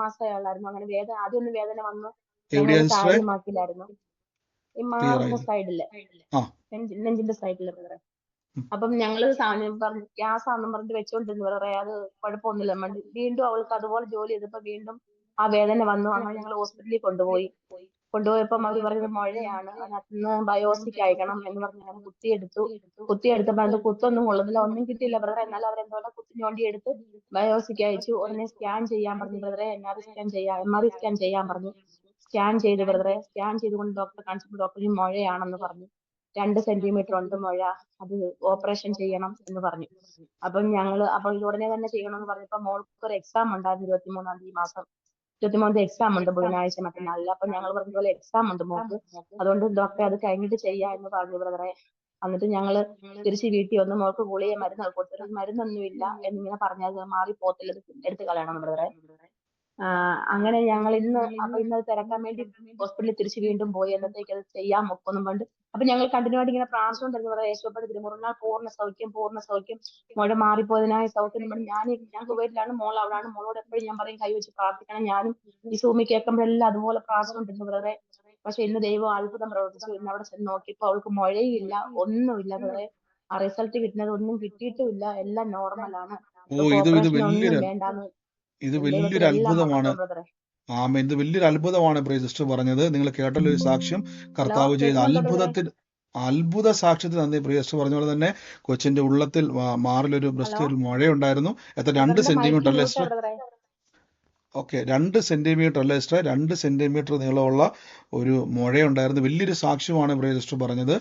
മാസമേ ഉള്ളായിരുന്നു. അങ്ങനെ വേദന ആദ്യമൊന്നും വേദന വന്നു കാര്യമാക്കില്ലായിരുന്നു ഈ മാറിന്റെ സൈഡിൽ നെഞ്ചിന്റെ സൈഡിൽ അപ്പം ഞങ്ങൾ സാധനം പറഞ്ഞു ഗ്യാസ് ആണെന്ന് പറഞ്ഞിട്ട് വെച്ചോണ്ടിരുന്നു വേറെ അത് കുഴപ്പമൊന്നുമില്ല. വീണ്ടും അവൾക്ക് അതുപോലെ ജോലി ചെയ്തപ്പോ വീണ്ടും ആ വേദന വന്നു. അങ്ങനെ ഞങ്ങൾ ഹോസ്പിറ്റലിൽ കൊണ്ടുപോയി. കൊണ്ടുപോയപ്പം അവർ പറഞ്ഞത് മുഴയാണ് അതിനകത്തുനിന്ന് ബയോസിക് അയക്കണം എന്ന് പറഞ്ഞ് അങ്ങനെ കുത്തിയെടുത്തു. കുത്തിയെടുത്തപ്പോൾ അത് കുത്തൊന്നും കൊള്ളുന്നില്ല ഒന്നും കിട്ടിയില്ല ബ്രദറെ. എന്നാലും അവരെന്തോടെ കുത്തിന് വേണ്ടി എടുത്ത് ബയോസിക് അയച്ചു. ഉടനെ സ്കാൻ ചെയ്യാൻ പറഞ്ഞു ബ്രദറെ എം ആർ സ്കാൻ ചെയ്യാം എം ആർ സ്കാൻ ചെയ്യാൻ പറഞ്ഞു. സ്കാൻ ചെയ്തു ബ്രദറെ സ്കാൻ ചെയ്തുകൊണ്ട് ഡോക്ടറെ കാണിച്ചപ്പോൾ ഡോക്ടർ ഈ മുഴയാണെന്ന് പറഞ്ഞു. രണ്ട് സെന്റിമീറ്റർ ഉണ്ട് മുഴ അത് ഓപ്പറേഷൻ ചെയ്യണം എന്ന് പറഞ്ഞു. അപ്പം ഞങ്ങൾ അപ്പോൾ ഉടനെ തന്നെ ചെയ്യണമെന്ന് പറഞ്ഞപ്പോൾ മോൾക്ക് ഒരു എക്സാം ഉണ്ടായിരുന്നു ഇരുപത്തിമൂന്നാം തീയതി മാസം. ഇരുപത്തിമൂന്നാം എക്സാം ഉണ്ട് ബുധനാഴ്ച മറ്റന്നാളിൽ അപ്പൊ ഞങ്ങൾ പറഞ്ഞ പോലെ എക്സാം ഉണ്ട് മോക്ക്. അതുകൊണ്ട് ഡോക്ടറെ അത് കഴിഞ്ഞിട്ട് ചെയ്യാ എന്ന് പറഞ്ഞു ബ്രദറെ. എന്നിട്ട് ഞങ്ങൾ തിരിച്ച് വീട്ടിൽ വന്ന് മോൾക്ക് ഗുളിക മരുന്ന് കൊടുത്തിട്ട് മരുന്നൊന്നും ഇല്ല എന്നിങ്ങനെ പറഞ്ഞത് മാറി പോത്തില്ലത് എടുത്ത് കളയണം ബ്രദറെ. അങ്ങനെ ഞങ്ങൾ ഇന്ന് അപ്പൊ ഇന്ന് അത് തിരക്കാൻ വേണ്ടി ഹോസ്പിറ്റലിൽ തിരിച്ച് വീണ്ടും പോയി. എന്നത്തേക്ക് അത് ചെയ്യാൻ ഒക്കൊന്നും പണ്ട് അപ്പൊ ഞങ്ങൾ കണ്ടിന്യൂ ആയിട്ട് ഇങ്ങനെ പ്രാർത്ഥിച്ചുകൊണ്ടിരുന്നു പറയാം യേശുപ്പയുടെ തിരുമുറിഞ്ഞാൽ പൂർണ സൗഖ്യം പൂർണ സൗഖ്യം. മോളെ മാറിപ്പോയതിനായ സൗഖ്യം പറഞ്ഞു ഞാൻ ഞാൻ കുവൈറ്റിലാണ് മോൾ അവിടാണ്. മോളോട് എപ്പോഴും ഞാൻ പറയും കൈ വെച്ച് പ്രാർത്ഥിക്കണം. ഞാനും ഈ സൂമി കേൾക്കുമ്പോഴെല്ലാം അതുപോലെ പ്രാർത്ഥിച്ചുകൊണ്ടിരുന്നു ബ്രദറെ പക്ഷെ ഇന്ന് ദൈവം അത്ഭുതം പ്രവർത്തിച്ചു. ഇന്ന് അവിടെ ചെന്ന് നോക്കിയപ്പോ അവൾക്ക് മഴയില്ല ഒന്നുമില്ല ബ്രദറെ ആ റിസൾട്ട് കിട്ടുന്നത് ഒന്നും കിട്ടിയിട്ടുമില്ല. എല്ലാം നോർമലാണ് വേണ്ടാന്ന് ഇത് വലിയൊരു അത്ഭുതമാണ്. ആമ ഇത് വലിയൊരു അത്ഭുതമാണ് പ്രിയ സിസ്റ്റർ പറഞ്ഞത്. നിങ്ങൾ കേട്ടല്ലോ ഒരു സാക്ഷ്യം കർത്താവ് ചെയ്ത അത്ഭുതത്തിൽ അത്ഭുത സാക്ഷ്യത്തിൽ നന്ദി. പ്രിയ സിസ്റ്റർ പറഞ്ഞ പോലെ തന്നെ കൊച്ചിന്റെ ഉള്ളത്തിൽ മാറിലൊരു ബ്രസ്റ്റ് ഒരു മുഴയുണ്ടായിരുന്നു. എത്ര രണ്ട് സെന്റിമീറ്റർ അല്ലേ സിസ്റ്റർ? ഓക്കെ രണ്ട് സെന്റിമീറ്റർ അല്ലേ സിസ്റ്റർ? രണ്ട് സെന്റിമീറ്റർ നീളമുള്ള ഒരു മുഴയുണ്ടായിരുന്നു. വലിയൊരു സാക്ഷ്യമാണ് പ്രിയ സിസ്റ്റർ പറഞ്ഞത്.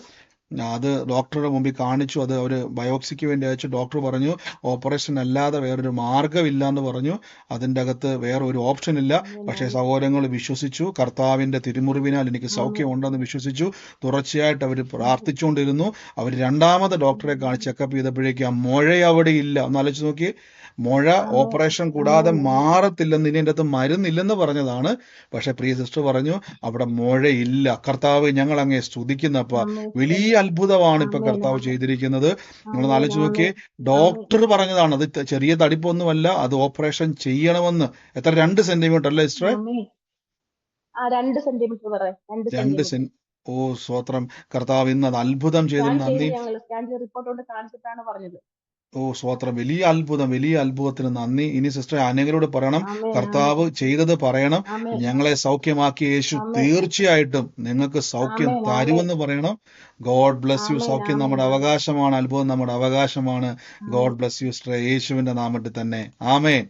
അത് ഡോക്ടറുടെ മുമ്പിൽ കാണിച്ചു. അത് അവർ ബയോപ്സിക്ക് വേണ്ടി അയച്ചു ഡോക്ടർ പറഞ്ഞു ഓപ്പറേഷൻ അല്ലാതെ വേറൊരു മാർഗമില്ല എന്ന് പറഞ്ഞു. അതിന്റെ അകത്ത് വേറെ ഒരു ഓപ്ഷൻ ഇല്ല. പക്ഷേ സഹോദരങ്ങൾ വിശ്വസിച്ചു. കർത്താവിന്റെ തിരുമുറിവിനാൽ എനിക്ക് സൗഖ്യം സൗഖ്യമുണ്ടെന്ന് വിശ്വസിച്ചു. തുടർച്ചയായിട്ട് അവർ പ്രാർത്ഥിച്ചുകൊണ്ടിരുന്നു. അവർ രണ്ടാമത് ഡോക്ടറെ കാണിച്ച് ചെക്കപ്പ് ചെയ്തപ്പോഴേക്കും ആ മുഴ അവിടെ ഇല്ല. ഒന്ന് ആലോചിച്ച് നോക്കിയേ. മുഴ ഓപ്പറേഷൻ കൂടാതെ മാറത്തില്ലെന്ന് ഇനി എന്റെ അകത്ത് മരുന്നില്ലെന്ന് പറഞ്ഞതാണ്. പക്ഷേ പ്രിയ സിസ്റ്റർ പറഞ്ഞു അവിടെ മുഴയില്ല. കർത്താവ് ഞങ്ങൾ അങ്ങേ സ്തുതിക്കുന്നപ്പ വലിയ അത്ഭുതമാണ് ഇപ്പൊ കർത്താവ് ചെയ്തിരിക്കുന്നത്. നിങ്ങൾ ആലോചിച്ച് നോക്കിയേ. ഡോക്ടർ പറഞ്ഞതാണ് അത് ചെറിയ തടിപ്പൊന്നുമല്ല അത് ഓപ്പറേഷൻ ചെയ്യണമെന്ന്. എത്ര? രണ്ട് സെന്റിമീറ്റർ അല്ലേ സിസ്റ്ററെ? ആ രണ്ട് സെന്റിമീറ്റർ രണ്ട് ഓ സ്വത്രം കർത്താവ് ഇന്ന് അത് അത്ഭുതം ചെയ്ത് നന്ദി. ഓ സ്വാത്രം. വലിയ അത്ഭുതം വലിയ അത്ഭുതത്തിന് നന്ദി. ഇനി സിസ്റ്റർ അനേകരോട് പറയണം. കർത്താവ് ചെയ്തത് പറയണം. ഞങ്ങളെ സൗഖ്യമാക്കിയ യേശു തീർച്ചയായിട്ടും നിങ്ങൾക്ക് സൗഖ്യം തരുമെന്ന് പറയണം. ഗോഡ് ബ്ലസ് യു സൗഖ്യം നമ്മുടെ അവകാശമാണ്. അത്ഭുതം നമ്മുടെ അവകാശമാണ്. ഗോഡ് ബ്ലസ് യു സിസ്റ്റർ യേശുവിന്റെ നാമത്തിൽ തന്നെ. ആമേൻ.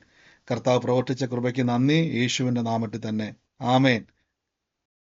കർത്താവ് പ്രവർത്തിച്ച കൃപയ്ക്ക് നന്ദി. യേശുവിന്റെ നാമത്തിൽ തന്നെ. ആമേൻ.